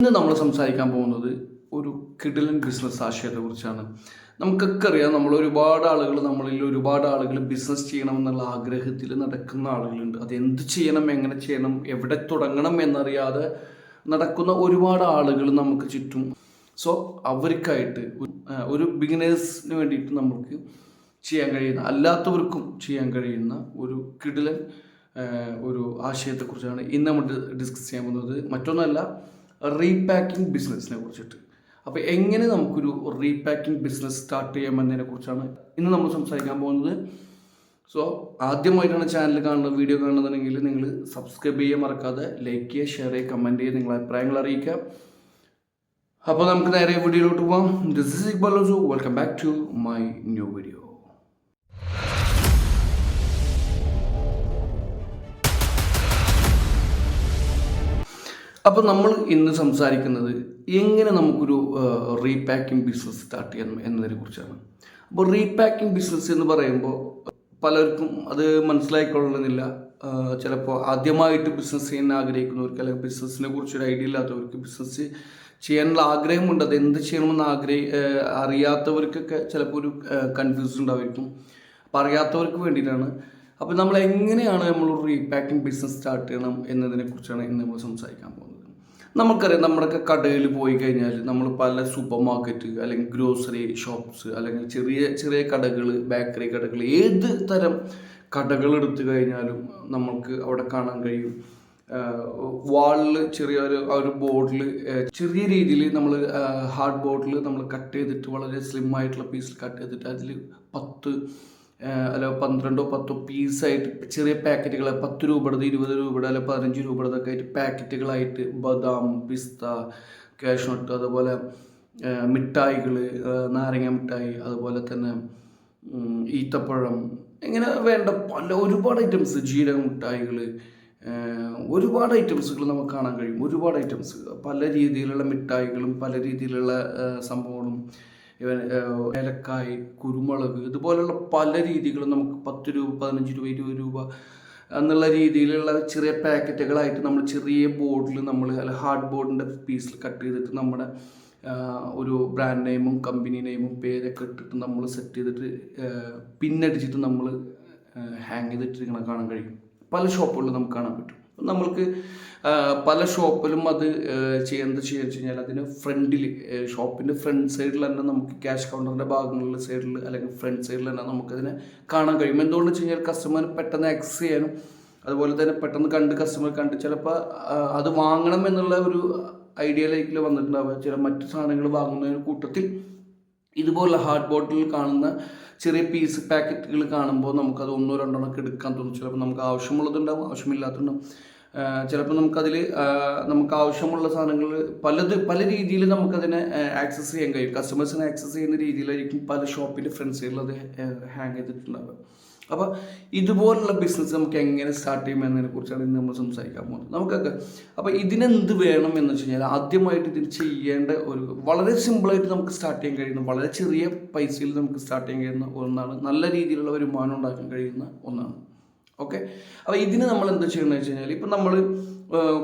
ഇന്ന് നമ്മൾ സംസാരിക്കാൻ പോകുന്നത് ഒരു കിഡിലൻ ബിസിനസ് ആശയത്തെക്കുറിച്ചാണ് നമുക്കൊക്കെ അറിയാം നമ്മൾ ഒരുപാട് ആളുകൾ നമ്മളിൽ ഒരുപാട് ആളുകൾ ബിസിനസ് ചെയ്യണം എന്നുള്ള ആഗ്രഹത്തിൽ നടക്കുന്ന ആളുകളുണ്ട്. അത് എന്ത് ചെയ്യണം എങ്ങനെ ചെയ്യണം എവിടെ തുടങ്ങണം എന്നറിയാതെ നടക്കുന്ന ഒരുപാട് ആളുകൾ നമുക്ക് ചുറ്റും. സോ അവർക്കായിട്ട് ഒരു- ബിഗിനേഴ്സിന് വേണ്ടിയിട്ട് നമുക്ക് ചെയ്യാൻ കഴിയുന്ന അല്ലാത്തവർക്കും ചെയ്യാൻ കഴിയുന്ന ഒരു കിടിലൻ ഒരു ആശയത്തെക്കുറിച്ചാണ് ഇന്ന് നമ്മൾ ഡിസ്കസ് ചെയ്യാൻ പോകുന്നത്. മറ്റൊന്നല്ല റീപാക്കിംഗ് ബിസിനസ്സിനെ കുറിച്ചിട്ട്. അപ്പോൾ എങ്ങനെ നമുക്കൊരു റീപാക്കിംഗ് ബിസിനസ് സ്റ്റാർട്ട് ചെയ്യാമെന്നതിനെ കുറിച്ചാണ് ഇന്ന് നമ്മൾ സംസാരിക്കാൻ പോകുന്നത്. സോ ആദ്യമായിട്ടാണ് ചാനൽ കാണുന്നത് വീഡിയോ കാണുന്നതെങ്കിൽ നിങ്ങൾ സബ്സ്ക്രൈബ് ചെയ്യാൻ മറക്കാതെ ലൈക്ക് ചെയ്യുക ഷെയർ ചെയ്യുക കമന്റ് ചെയ്യുക നിങ്ങളുടെ അഭിപ്രായങ്ങൾ അറിയിക്കുക. അപ്പോൾ നമുക്ക് നേരെ വീഡിയോയിലോട്ട് പോകാം this is Iqbal ഓസു welcome back to my new video അപ്പോൾ നമ്മൾ ഇന്ന് സംസാരിക്കുന്നത് എങ്ങനെ നമുക്കൊരു റീപാക്കിംഗ് ബിസിനസ് സ്റ്റാർട്ട് ചെയ്യണം എന്നതിനെ കുറിച്ചാണ്. അപ്പോൾ റീപാക്കിംഗ് ബിസിനസ് എന്ന് പറയുമ്പോൾ പലർക്കും അത് മനസ്സിലായിക്കൊള്ളുന്നില്ല ചിലപ്പോൾ ആദ്യമായിട്ട് ബിസിനസ് ചെയ്യാൻ ആഗ്രഹിക്കുന്നവർക്ക് അല്ലെങ്കിൽ ബിസിനസ്സിനെ കുറിച്ചൊരു ഐഡിയ ഇല്ലാത്തവർക്ക് ബിസിനസ് ചെയ്യാനുള്ള ആഗ്രഹമുണ്ട്. അത് എന്ത് ചെയ്യണമെന്ന് ആഗ്രഹി അറിയാത്തവർക്കൊക്കെ ചിലപ്പോൾ ഒരു കൺഫ്യൂസ് ഉണ്ടായിരിക്കും അപ്പോൾ അറിയാത്തവർക്ക് വേണ്ടിയിട്ടാണ്. അപ്പോൾ നമ്മൾ എങ്ങനെയാണ് നമ്മൾ റീപാക്കിംഗ് ബിസിനസ് സ്റ്റാർട്ട് ചെയ്യണം എന്നതിനെ കുറിച്ചാണ് ഇന്ന് നമ്മൾ സംസാരിക്കാൻ പോകുന്നത്. നമുക്കറിയാം നമ്മുടെയൊക്കെ കടയിൽ പോയി കഴിഞ്ഞാൽ നമ്മൾ പല സൂപ്പർ മാർക്കറ്റ് അല്ലെങ്കിൽ ഗ്രോസറി ഷോപ്സ് അല്ലെങ്കിൽ ചെറിയ ചെറിയ കടകൾ ബേക്കറി കടകൾ ഏത് തരം കടകൾ എടുത്തു കഴിഞ്ഞാലും നമുക്ക് അവിടെ കാണാൻ കഴിയും. വാളിൽ ചെറിയൊരു ആ ഒരു ബോർഡിൽ ചെറിയ രീതിയിൽ നമ്മൾ ഹാർഡ് ബോർഡിൽ നമ്മൾ കട്ട് ചെയ്തിട്ട് വളരെ സ്ലിം ആയിട്ടുള്ള പീസിൽ കട്ട് ചെയ്തിട്ട് അതിൽ പത്ത് അല്ല പന്ത്രണ്ടോ പത്തോ പീസായിട്ട് ചെറിയ പാക്കറ്റുകൾ പത്ത് രൂപയുടെ ഇരുപത് രൂപയുടെ അല്ല പതിനഞ്ച് രൂപയുടെ ഒക്കെ ആയിട്ട് പാക്കറ്റുകളായിട്ട് ബദാം പിസ്ത കാഷ്നട്ട് അതുപോലെ മിഠായികൾ നാരങ്ങ മിഠായി അതുപോലെ തന്നെ ഈത്തപ്പഴം ഇങ്ങനെ വേണ്ട പല ഒരുപാട് ഐറ്റംസ് ജീരക മിഠായികൾ ഒരുപാട് ഐറ്റംസുകൾ നമുക്ക് കാണാൻ കഴിയും ഒരുപാട് ഐറ്റംസ് പല രീതിയിലുള്ള മിഠായികളും പല രീതിയിലുള്ള സംഭവങ്ങളും. ഇവൻ ഏലക്കായ് കുരുമുളക് ഇതുപോലുള്ള പല രീതികളും നമുക്ക് പത്ത് രൂപ പതിനഞ്ച് രൂപ ഇരുപത് രൂപ എന്നുള്ള രീതിയിലുള്ള ചെറിയ പാക്കറ്റുകളായിട്ട് നമ്മൾ ചെറിയ ബോർഡിൽ നമ്മൾ അല്ല ഹാർഡ് ബോർഡിന്റെ പീസിൽ കട്ട് ചെയ്തിട്ട് നമ്മുടെ ഒരു ബ്രാൻഡ് നെയിമും കമ്പനി നെയിമും പേരൊക്കെ ഇട്ടിട്ട് നമ്മൾ സെറ്റ് ചെയ്തിട്ട് പിന്നടിച്ചിട്ട് നമ്മൾ ഹാങ് ചെയ്തിട്ട് ഇങ്ങനെ കാണാൻ കഴിയും. പല ഷോപ്പുകളിലും നമുക്ക് കാണാൻ പറ്റും. നമ്മൾക്ക് പല ഷോപ്പിലും അത് ചെയ്യുന്നത് ചെയ്യുക വെച്ച് കഴിഞ്ഞാൽ അതിന് ഫ്രണ്ടിൽ ഷോപ്പിന്റെ ഫ്രണ്ട് സൈഡിൽ തന്നെ നമുക്ക് ക്യാഷ് കൗണ്ടറിന്റെ ഭാഗങ്ങളിൽ സൈഡിൽ അല്ലെങ്കിൽ ഫ്രണ്ട് സൈഡിൽ തന്നെ നമുക്കതിനെ കാണാൻ കഴിയും. എന്തുകൊണ്ട് വെച്ച് കഴിഞ്ഞാൽ കസ്റ്റമർ പെട്ടെന്ന് ആക്സസ് ചെയ്യാനും അതുപോലെ തന്നെ പെട്ടെന്ന് കണ്ട് കസ്റ്റമർ കണ്ട് ചിലപ്പോൾ അത് വാങ്ങണം എന്നുള്ള ഒരു ഐഡിയയിലേക്ക് വന്നിട്ടുണ്ടാവുക. ചില മറ്റു സാധനങ്ങൾ വാങ്ങുന്നതിന് കൂട്ടത്തിൽ ഇതുപോലുള്ള ഹാർഡ് ബോട്ടിൽ കാണുന്ന ചെറിയ പീസ് പാക്കറ്റുകൾ കാണുമ്പോൾ നമുക്കത് ഒന്നോ രണ്ടോ ഒക്കെ എടുക്കാൻ തോന്നും. ചിലപ്പോൾ നമുക്ക് ആവശ്യമുള്ളതുണ്ടാവും ആവശ്യമില്ലാത്തതുണ്ടാവും. ചിലപ്പോൾ നമുക്കതിൽ നമുക്ക് ആവശ്യമുള്ള സാധനങ്ങൾ പലത് പല രീതിയിൽ നമുക്കതിനെ ആക്സസ് ചെയ്യാൻ കഴിയും. കസ്റ്റമേഴ്സിനെ ആക്സസ് ചെയ്യുന്ന രീതിയിലായിരിക്കും പല ഷോപ്പിന്റെ ഫ്രണ്ട് സൈഡിൽ അത് ഹാങ് ചെയ്തിട്ടുണ്ടാവുക. അപ്പോൾ ഇതുപോലുള്ള ബിസിനസ് നമുക്ക് എങ്ങനെ സ്റ്റാർട്ട് ചെയ്യും എന്നതിനെ കുറിച്ചാണ് ഇന്ന് നമ്മൾ സംസാരിക്കാൻ പോകുന്നത്. നമുക്കൊക്കെ അപ്പോൾ ഇതിനെന്ത് വേണം എന്ന് വെച്ച് കഴിഞ്ഞാൽ ആദ്യമായിട്ട് ഇതിന് ചെയ്യേണ്ട ഒരു വളരെ സിമ്പിളായിട്ട് നമുക്ക് സ്റ്റാർട്ട് ചെയ്യാൻ കഴിയുന്ന വളരെ ചെറിയ പൈസയിൽ നമുക്ക് സ്റ്റാർട്ട് ചെയ്യാൻ കഴിയുന്ന ഒന്നാണ് നല്ല രീതിയിലുള്ള വരുമാനം ഉണ്ടാക്കാൻ കഴിയുന്ന ഒന്നാണ്. ഓക്കെ? അപ്പോൾ ഇതിന് നമ്മൾ എന്താ ചെയ്യണമെന്ന് വെച്ച് കഴിഞ്ഞാൽ ഇപ്പം നമ്മൾ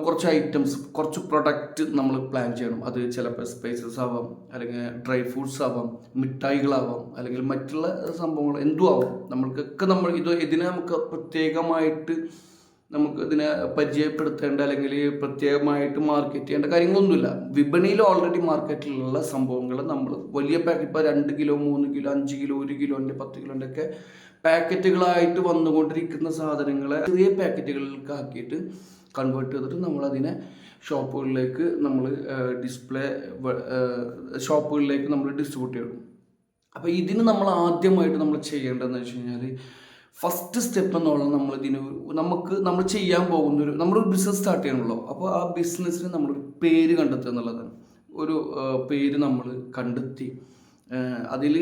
കുറച്ച് ഐറ്റംസ് കുറച്ച് പ്രൊഡക്റ്റ് നമ്മൾ പ്ലാൻ ചെയ്യണം. അത് ചിലപ്പോൾ സ്പൈസസ് ആവാം അല്ലെങ്കിൽ ഡ്രൈ ഫ്രൂട്ട്സ് ആവാം മിഠായികളാവാം അല്ലെങ്കിൽ മറ്റുള്ള സംഭവങ്ങൾ എന്തും ആവാം. നമ്മൾക്കൊക്കെ നമ്മൾ ഇത് ഇതിനെ നമുക്ക് പ്രത്യേകമായിട്ട് നമുക്ക് ഇതിനെ പരിചയപ്പെടുത്തേണ്ട അല്ലെങ്കിൽ പ്രത്യേകമായിട്ട് മാർക്കറ്റ് ചെയ്യേണ്ട കാര്യങ്ങളൊന്നുമില്ല. വിപണിയിൽ ഓൾറെഡി മാർക്കറ്റിലുള്ള സംഭവങ്ങൾ നമ്മൾ വലിയ പാക്കറ്റ് ഇപ്പോൾ രണ്ട് കിലോ മൂന്ന് കിലോ അഞ്ച് കിലോ ഒരു കിലോന്റെ പത്ത് കിലോന്റെ ഒക്കെ പാക്കറ്റുകളായിട്ട് വന്നുകൊണ്ടിരിക്കുന്ന സാധനങ്ങളെ ചെറിയ പാക്കറ്റുകളിലേക്ക് ആക്കിയിട്ട് കൺവേർട്ട് ചെയ്തിട്ട് നമ്മളതിനെ ഷോപ്പുകളിലേക്ക് നമ്മൾ ഡിസ്പ്ലേ ഷോപ്പുകളിലേക്ക് നമ്മൾ ഡിസ്ട്രിബ്യൂട്ട് ചെയ്യണം. അപ്പോൾ ഇതിന് നമ്മൾ ആദ്യമായിട്ട് നമ്മൾ ചെയ്യേണ്ടതെന്ന് വെച്ച് കഴിഞ്ഞാൽ ഫസ്റ്റ് സ്റ്റെപ്പ് എന്നുള്ളത് നമ്മൾ ഇതിന് നമുക്ക് നമ്മൾ ചെയ്യാൻ പോകുന്ന ഒരു നമ്മളൊരു ബിസിനസ് സ്റ്റാർട്ട് ചെയ്യണമല്ലോ. അപ്പോൾ ആ ബിസിനസ്സിന് നമ്മളൊരു പേര് കണ്ടെത്തുക എന്നുള്ളതാണ്. ഒരു പേര് നമ്മൾ കണ്ടെത്തി. അതിൽ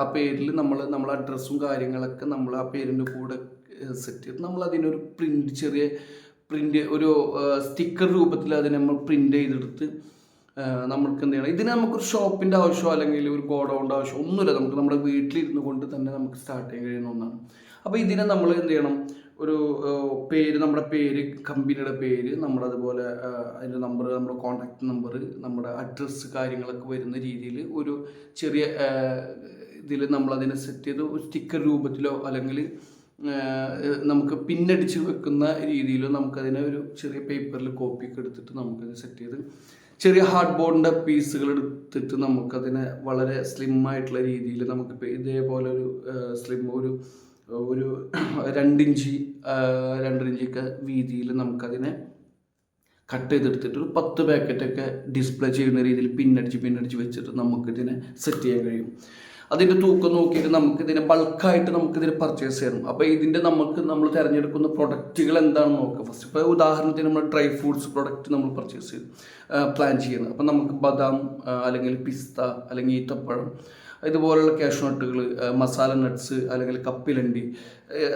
ആ പേരിൽ നമ്മൾ നമ്മളെ അഡ്രസ്സും കാര്യങ്ങളൊക്കെ നമ്മൾ ആ പേരിന്റെ കൂടെ സെറ്റ് ചെയ്ത് നമ്മൾ അതിനൊരു പ്രിന്റ് ചെറിയ പ്രിന്റ് ഒരു സ്റ്റിക്കർ രൂപത്തിൽ അതിനെ നമ്മൾ പ്രിന്റ് ചെയ്തെടുത്ത് നമുക്ക് എന്ത് ചെയ്യണം ഇതിന് നമുക്കൊരു ഷോപ്പിന്റെ ആവശ്യമോ അല്ലെങ്കിൽ ഒരു ഗോഡൗണിന്റെ ആവശ്യമോ ഒന്നുമില്ല. നമുക്ക് നമ്മുടെ വീട്ടിലിരുന്ന് കൊണ്ട് തന്നെ നമുക്ക് സ്റ്റാർട്ട് ചെയ്യാൻ കഴിയുന്ന ഒന്നാണ്. അപ്പോൾ ഇതിനെ നമ്മൾ എന്ത് ചെയ്യണം? ഒരു പേര് നമ്മുടെ പേര് കമ്പനിയുടെ പേര് നമ്മുടെ അതുപോലെ അതിന്റെ നമ്പർ നമ്മുടെ കോൺടാക്ട് നമ്പർ നമ്മുടെ അഡ്രസ്സ് കാര്യങ്ങളൊക്കെ വരുന്ന രീതിയിൽ ഒരു ചെറിയ ഇതിൽ നമ്മളതിനെ സെറ്റ് ചെയ്ത് ഒരു സ്റ്റിക്കർ രൂപത്തിലോ അല്ലെങ്കിൽ നമുക്ക് പിന്നടിച്ച് വെക്കുന്ന രീതിയിലോ നമുക്കതിനെ ഒരു ചെറിയ പേപ്പറിൽ കോപ്പിയൊക്കെ എടുത്തിട്ട് നമുക്കത് സെറ്റ് ചെയ്ത് ചെറിയ ഹാർഡ് ബോർഡിന്റെ പീസുകൾ എടുത്തിട്ട് നമുക്കതിനെ വളരെ സ്ലിം ആയിട്ടുള്ള രീതിയിൽ നമുക്കിപ്പോൾ ഇതേപോലെ ഒരു സ്ലിം ഒരു ഒരു രണ്ടിഞ്ച് രണ്ടര ഇഞ്ചൊക്കെ വീതിയിൽ നമുക്കതിനെ കട്ട് ചെയ്തെടുത്തിട്ട് ഒരു പത്ത് പാക്കറ്റൊക്കെ ഡിസ്പ്ലേ ചെയ്യുന്ന രീതിയിൽ പിന്നടിച്ച് പിന്നടിച്ച് വെച്ചിട്ട് നമുക്കിതിനെ സെറ്റ് ചെയ്യാൻ കഴിയും. അതിന്റെ തൂക്കം നോക്കിയിട്ട് നമുക്കിതിനെ ബൾക്കായിട്ട് നമുക്കിതിന് പർച്ചേസ് ചെയ്യണം അപ്പോൾ ഇതിന്റെ നമുക്ക് നമ്മൾ തിരഞ്ഞെടുക്കുന്ന പ്രൊഡക്റ്റുകൾ എന്താണെന്ന് നോക്കുക? ഫസ്റ്റ് ഇപ്പോൾ ഉദാഹരണത്തിന് നമ്മൾ ഡ്രൈ ഫ്രൂട്ട്സ് പ്രൊഡക്റ്റ് നമ്മൾ പർച്ചേസ് ചെയ്ത് പ്ലാൻ ചെയ്യുന്നത്. അപ്പോൾ നമുക്ക് ബദാം അല്ലെങ്കിൽ പിസ്ത അല്ലെങ്കിൽ ഈത്തപ്പഴം ഇതുപോലുള്ള ക്യാഷ് നട്ടുകൾ മസാല നട്ട്സ് അല്ലെങ്കിൽ കപ്പിലണ്ടി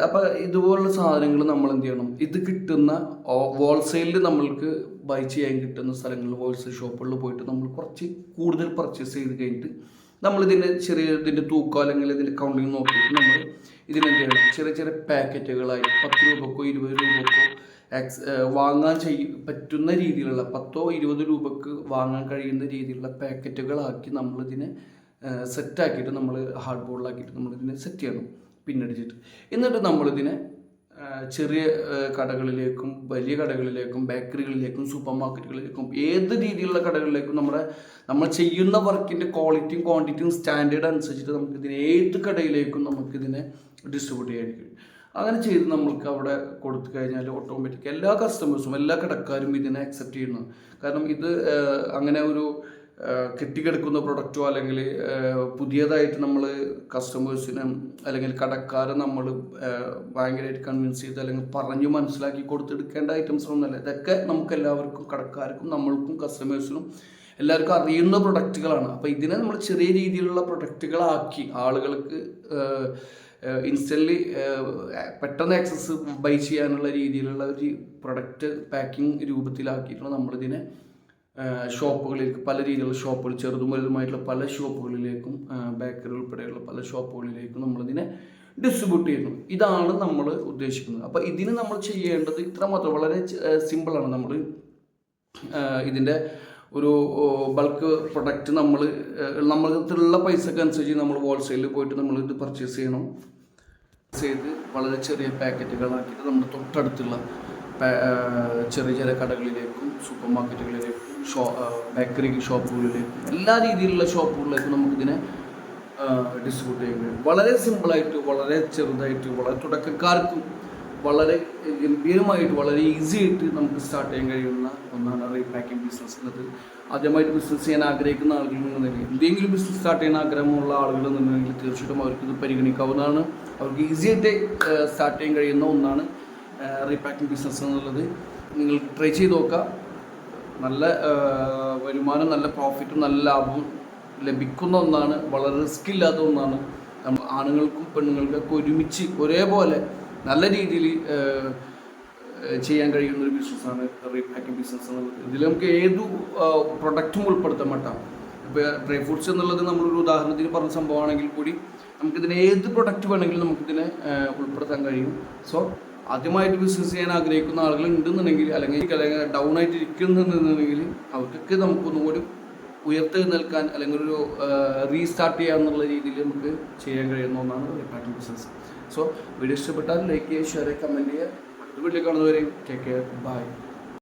അപ്പോൾ ഇതുപോലുള്ള സാധനങ്ങൾ നമ്മൾ എന്ത് ചെയ്യണം? ഇത് കിട്ടുന്ന ഹോൾസെയിലിൽ നമ്മൾക്ക് ബൈ ചെയ്യാൻ കിട്ടുന്ന സ്ഥലങ്ങളിൽ ഹോൾസെയിൽ ഷോപ്പുകളിൽ പോയിട്ട് നമ്മൾ കുറച്ച് കൂടുതൽ പർച്ചേസ് ചെയ്ത് കഴിഞ്ഞിട്ട് നമ്മൾ ഇതിന്റെ ചെറിയ ഇതിന്റെ തൂക്കം അല്ലെങ്കിൽ ഇതിന്റെ കൗണ്ടിങ് നോക്കിയിട്ട് നമ്മൾ ഇതിനെന്ത് ചെയ്യണം? ചെറിയ ചെറിയ പാക്കറ്റുകളായി പത്ത് രൂപക്കോ ഇരുപത് രൂപക്കോ എക്സ് വാങ്ങാൻ ചെയ്യ പറ്റുന്ന രീതിയിലുള്ള പത്തോ ഇരുപത് രൂപക്ക് വാങ്ങാൻ കഴിയുന്ന രീതിയിലുള്ള പാക്കറ്റുകളാക്കി നമ്മളിതിനെ സെറ്റാക്കിയിട്ട് നമ്മൾ ഹാർഡ് ബോർഡിലാക്കിയിട്ട് നമ്മളിതിനെ സെറ്റ് ചെയ്യണം പിന്നടിച്ചിട്ട്. എന്നിട്ട് നമ്മളിതിനെ ചെറിയ കടകളിലേക്കും വലിയ കടകളിലേക്കും ബേക്കറികളിലേക്കും സൂപ്പർ മാർക്കറ്റുകളിലേക്കും ഏത് രീതിയിലുള്ള കടകളിലേക്കും നമ്മുടെ നമ്മൾ ചെയ്യുന്ന വർക്കിന്റെ ക്വാളിറ്റിയും ക്വാണ്ടിറ്റിയും സ്റ്റാൻഡേർഡ് അനുസരിച്ചിട്ട് നമുക്കിതിനെ ഏത് കടയിലേക്കും നമുക്കിതിനെ ഡിസ്ട്രിബ്യൂട്ട് ചെയ്യാൻ കഴിയും. അങ്ങനെ ചെയ്ത് നമ്മൾക്ക് അവിടെ കൊടുത്തു കഴിഞ്ഞാൽ ഓട്ടോമാറ്റിക് എല്ലാ കസ്റ്റമേഴ്സും എല്ലാ കടക്കാരും ഇതിനെ അക്സെപ്റ്റ് ചെയ്യുന്നു. കാരണം ഇത് അങ്ങനെ ഒരു കെട്ടിക്കിടക്കുന്ന പ്രൊഡക്റ്റോ അല്ലെങ്കിൽ പുതിയതായിട്ട് നമ്മൾ കസ്റ്റമേഴ്സിനെ അല്ലെങ്കിൽ കടക്കാരെ നമ്മൾ ഭയങ്കരമായിട്ട് കൺവിൻസ് ചെയ്ത് അല്ലെങ്കിൽ പറഞ്ഞു മനസ്സിലാക്കി കൊടുത്തെടുക്കേണ്ട ഐറ്റംസ് ഒന്നുമല്ല ഇതൊക്കെ നമുക്ക് എല്ലാവർക്കും കടക്കാർക്കും നമ്മൾക്കും കസ്റ്റമേഴ്സിനും എല്ലാവർക്കും അറിയുന്ന പ്രൊഡക്റ്റുകളാണ് അപ്പോൾ ഇതിനെ നമ്മൾ ചെറിയ രീതിയിലുള്ള പ്രൊഡക്റ്റുകളാക്കി ആളുകൾക്ക് ഇൻസ്റ്റന്റ്ലി പെട്ടെന്ന് ആക്സസ് ബൈ ചെയ്യാനുള്ള രീതിയിലുള്ള ഒരു പ്രൊഡക്റ്റ് പാക്കിംഗ് രൂപത്തിലാക്കിയിട്ടാണ് നമ്മളിതിനെ ഷോപ്പുകളിലേക്ക് പല രീതിയിലുള്ള ഷോപ്പുകൾ ചെറുതും വലുതുമായിട്ടുള്ള പല ഷോപ്പുകളിലേക്കും ബേക്കറി ഉൾപ്പെടെയുള്ള പല ഷോപ്പുകളിലേക്കും നമ്മളിതിനെ ഡിസ്ട്രിബ്യൂട്ട് ചെയ്യുന്നു. ഇതാണ് നമ്മൾ ഉദ്ദേശിക്കുന്നത്. അപ്പോൾ ഇതിന് നമ്മൾ ചെയ്യേണ്ടത് ഇത്ര മാത്രം വളരെ സിമ്പിളാണ് നമ്മൾ ഇതിന്റെ ഒരു ബൾക്ക് പ്രൊഡക്റ്റ് നമ്മൾ നമ്മളുള്ള പൈസക്ക് അനുസരിച്ച് നമ്മൾ ഹോൾസെയിലിൽ പോയിട്ട് നമ്മൾ ഇത് പർച്ചേസ് ചെയ്യണം. ചെയ്ത് വളരെ ചെറിയ പാക്കറ്റുകളാക്കിയിട്ട് നമ്മുടെ തൊട്ടടുത്തുള്ള ചെറിയ ചെറിയ കടകളിലേക്കും സൂപ്പർ മാർക്കറ്റുകളിലേക്കും ഷോ ബേക്കറി ഷോപ്പുകളിൽ എല്ലാ രീതിയിലുള്ള ഷോപ്പുകളിലേക്ക് നമുക്കിതിനെ ഡിസ്ട്രിബ്യൂട്ട് ചെയ്യാൻ കഴിയും. വളരെ സിമ്പിളായിട്ട് വളരെ ചെറുതായിട്ട് വളരെ തുടക്കക്കാർക്കും വളരെ ഗംഭീരമായിട്ട് വളരെ ഈസി ആയിട്ട് നമുക്ക് സ്റ്റാർട്ട് ചെയ്യാൻ കഴിയുന്ന ഒന്നാണ് റീപാക്കിംഗ് ബിസിനസ് എന്നത്. ആദ്യമായിട്ട് ബിസിനസ് ചെയ്യാൻ ആഗ്രഹിക്കുന്ന ആളുകളുണ്ടെങ്കിൽ എന്തെങ്കിലും ബിസിനസ് സ്റ്റാർട്ട് ചെയ്യാൻ ആഗ്രഹമുള്ള ആളുകളുണ്ടെങ്കിൽ തീർച്ചയായിട്ടും അവർക്ക് ഇത് പരിഗണിക്കാവുന്നതാണ്. അവർക്ക് ഈസി ആയിട്ട് സ്റ്റാർട്ട് ചെയ്യാൻ കഴിയുന്ന ഒന്നാണ് റീപാക്കിംഗ് ബിസിനസ് എന്നുള്ളത്. നിങ്ങൾ ട്രൈ ചെയ്ത് നോക്കുക. നല്ല വരുമാനം നല്ല പ്രോഫിറ്റും നല്ല ലാഭവും ലഭിക്കുന്ന ഒന്നാണ്. വളരെ റിസ്ക് ഇല്ലാത്ത ഒന്നാണ്. നമ്മൾ ആണുങ്ങൾക്കും പെണ്ണുങ്ങൾക്കൊക്കെ ഒരുമിച്ച് ഒരേപോലെ നല്ല രീതിയിൽ ചെയ്യാൻ കഴിയുന്ന ഒരു ബിസിനസ്സാണ് റീപാക്കിംഗ് ബിസിനസ് എന്നുള്ളത്. ഇതിൽ നമുക്ക് ഏതു പ്രൊഡക്റ്റും ഉൾപ്പെടുത്താൻ പറ്റാം. ഇപ്പോൾ ഡ്രൈ ഫ്രൂട്ട്സ് എന്നുള്ളത് നമ്മളൊരു ഉദാഹരണത്തിന് പറഞ്ഞ സംഭവമാണെങ്കിൽ കൂടി നമുക്കിതിന് ഏത് പ്രൊഡക്റ്റ് വേണമെങ്കിലും നമുക്കിതിനെ ഉൾപ്പെടുത്താൻ കഴിയും. സോ ആദ്യമായിട്ട് ബിസിനസ് ചെയ്യാൻ ആഗ്രഹിക്കുന്ന ആളുകൾ ഉണ്ടെന്നുണ്ടെങ്കിൽ അല്ലെങ്കിൽ അല്ലെങ്കിൽ ഡൗൺ ആയിട്ട് ഇരിക്കുന്നുണ്ടെന്നുണ്ടെങ്കിൽ അവർക്കൊക്കെ നമുക്കൊന്നും കൂടി ഉയർത്തി നിൽക്കാൻ അല്ലെങ്കിൽ ഒരു റീസ്റ്റാർട്ട് ചെയ്യാന്നുള്ള രീതിയിൽ നമുക്ക് ചെയ്യാൻ കഴിയുന്ന ഒന്നാണ് റീപാക്കിംഗ് ബിസിനസ് സോ വീഡിയോ ഇഷ്ടപ്പെട്ടാൽ ലൈക്ക് ചെയ്യുക ഷെയർ ചെയ്യുക കമന്റ് ചെയ്യുക. വീട്ടിൽ കാണുന്നവരെയും ടേക്ക് കെയർ ബൈ